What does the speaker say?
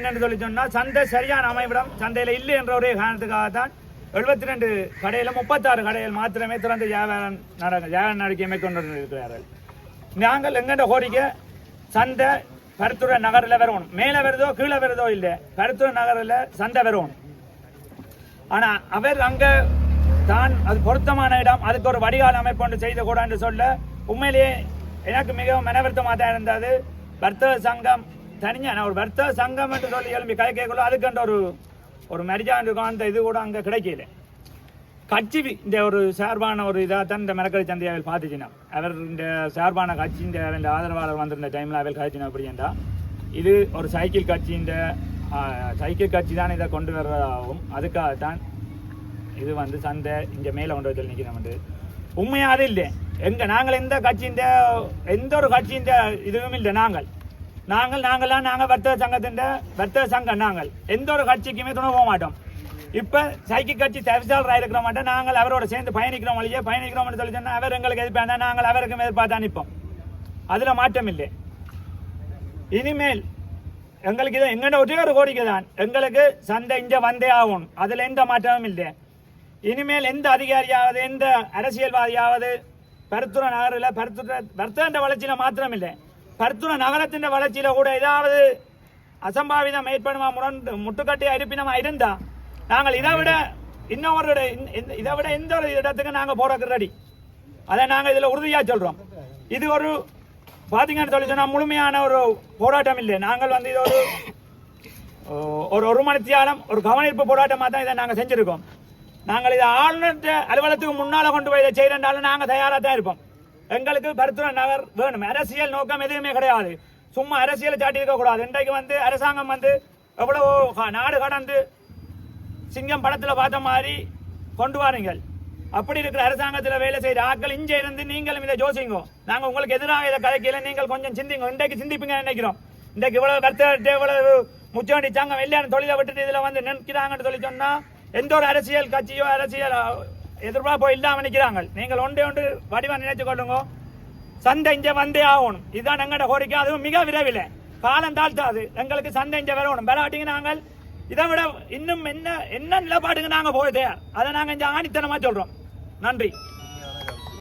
என்னன்னு சொல்லி சொன்னா சந்தை சரியான அமைவிடம் சந்தையில இல்லை என்ற ஒரே காரணத்துக்காக தான் எழுபத்தி ரெண்டு கடையில முப்பத்தாறு கடைகள் மாத்திரமே திறந்து வியாபாரம் நடக்க வியாபார நடக்கை மேற்கொண்டு இருக்கிறார்கள் நாங்கள் எங்கண்ட கோரிக்கை சந்தை கருத்துறை நகரில் வரணும் மேலே வருதோ கீழே வருதோ இல்லை. கருத்துறை நகரில் சந்தை வரணும் ஆனா அவர் அங்க தான் அது பொருத்தமான இடம் அதுக்கு ஒரு வடிகால் அமைப்பு ஒன்று செய்த என்று சொல்ல உண்மையிலேயே எனக்கு மிகவும் மனவருத்தமாக தான் இருந்தது. வர்த்தக சங்கம் தனியாக நான் ஒரு வர்த்தக சங்கம் என்று சொல்லி எழுப்பி கேட்கல அதுக்கண்ட ஒரு ஒரு மரியாதை இருக்கும் அந்த இது கூட அங்கே கிடைக்கல. கட்சி இந்த ஒரு சார்பான ஒரு இதாக தான் இந்த மரக்கடை சந்தையாவில் பார்த்துச்சினா அவர் இந்த சார்பான கட்சி இந்த ஆதரவாளர் வந்திருந்த டைமில் அவள் கழிச்சினா அப்படின்னா இது ஒரு சைக்கிள் கட்சி இந்த சைக்கிள் கட்சி தான் இதை கொண்டு வர்றதாகவும் அதுக்காக தான் இது வந்து சந்தை இங்கே மேலே கொண்டு வந்து நிற்கிறோம் வந்து. உண்மையாக அது இல்லை. எங்கள் நாங்கள் எந்த கட்சியின் எந்த ஒரு கட்சியின் இதுவும் இல்லை. நாங்கள் நாங்கள் நாங்களாம் நாங்கள் வர்த்தக சங்கத்தின் வர்த்தக சங்கம் நாங்கள். எந்த ஒரு கட்சிக்குமே துணை போக மாட்டோம். இப்போ சைக்கிள் கட்சி தவிசாளராக இருக்கிற மாட்டோம் நாங்கள் அவரோட சேர்ந்து பயணிக்கிறோம் வழியே பயணிக்கிறோம்னு சொல்லி சொன்னால் அவர் எங்களுக்கு எதிர்ப்பாக நாங்கள் அவருக்கு எதிர்பார்த்து அனுப்போம் அதில் மாற்றம் இல்லை. இனிமேல் எங்களுக்கு இது எங்கள்ட ஒரே ஒரு கோரிக்கை தான். எங்களுக்கு சந்தை இங்கே வந்தே ஆகும் அதில் எந்த மாற்றமும் இல்லை. இனிமேல் எந்த அதிகாரியாவது எந்த அரசியல்வாதியாவது பருத்துற நகரில் பருத்துற வர்த்தக வளர்ச்சியில் மாத்திரம் இல்லை. பருத்துற நகரத்தின் வளர்ச்சியில் கூட ஏதாவது அசம்பாவிதம் ஏற்படுமா? முரண்டு முட்டுக்கட்டி இருப்பினமா இருந்தா? நாங்கள் இதை விட இன்னொரு இந்த- இதை விட எந்த ஒரு இடத்துக்கு நாங்கள் போறதுக்கு ரெடி அதை நாங்கள் இதில் உறுதியாக சொல்கிறோம் இது ஒரு பார்த்தீங்கன்னு சொல்லி சொன்னால் முழுமையான ஒரு போராட்டம் இல்லை. நாங்கள் வந்து இது ஒரு ஒரு ஒரு மணித்தியாலம் ஒரு கவனிப்பு போராட்டமாக தான் இதை நாங்கள் செஞ்சுருக்கோம். நாங்கள் இதை ஆளுநர் அலுவலகத்துக்கு முன்னால் கொண்டு போய் இதை செய்யறதாலும் நாங்கள் தயாராக தான் இருப்போம். எங்களுக்கு பருத்துவ நகர் வேணும். அரசியல் நோக்கம் எதுவுமே கிடையாது. சும்மா அரசியலை சாட்டி இருக்கக்கூடாது இன்றைக்கு வந்து அரசாங்கம் வந்து எவ்வளவோ நாடு கடந்து சிங்கம் படத்துல பார்த்த மாதிரி கொண்டு வாருங்கள். அப்படி இருக்கிற அரசாங்கத்தில் வேலை செய்கிற ஆட்கள் இங்கே இருந்து நீங்களும் இதை யோசிங்க. நாங்கள் உங்களுக்கு எதிராக இதை கதைக்கல. நீங்கள் கொஞ்சம் சிந்திங்க. இன்றைக்கு சிந்திப்பீங்க நினைக்கிறோம். இன்றைக்கு இவ்வளவு கருத்து இவ்வளவு முச்சோண்டி சங்கம் வெளியான தொழிலை விட்டுட்டு இதில் வந்து நிற்கிறாங்கன்னு சொல்லி சொன்னால் எந்த ஒரு அரசியல் கட்சியோ அரசியல் எதிர்பார்ப்போ இல்லாமல் நிற்கிறாங்க நீங்கள் ஒன்றே ஒன்று வடிவம் நினைச்சு கொள்ளுங்க. சந்தை இங்கே வந்தே ஆகணும். இதுதான் எங்களோட கோரிக்கை. அதுவும் மிக விரைவில். காலம் தாழ்த்தாது எங்களுக்கு சந்தை இங்கே வரணும். விளையாட்டிங்க நாங்கள் இதை விட இன்னும் என்ன என்ன நிலப்பாடுங்க நாங்கள் போய் அதை நாங்கள் இங்கே ஆணித்தனமாக சொல்கிறோம் நன்றி.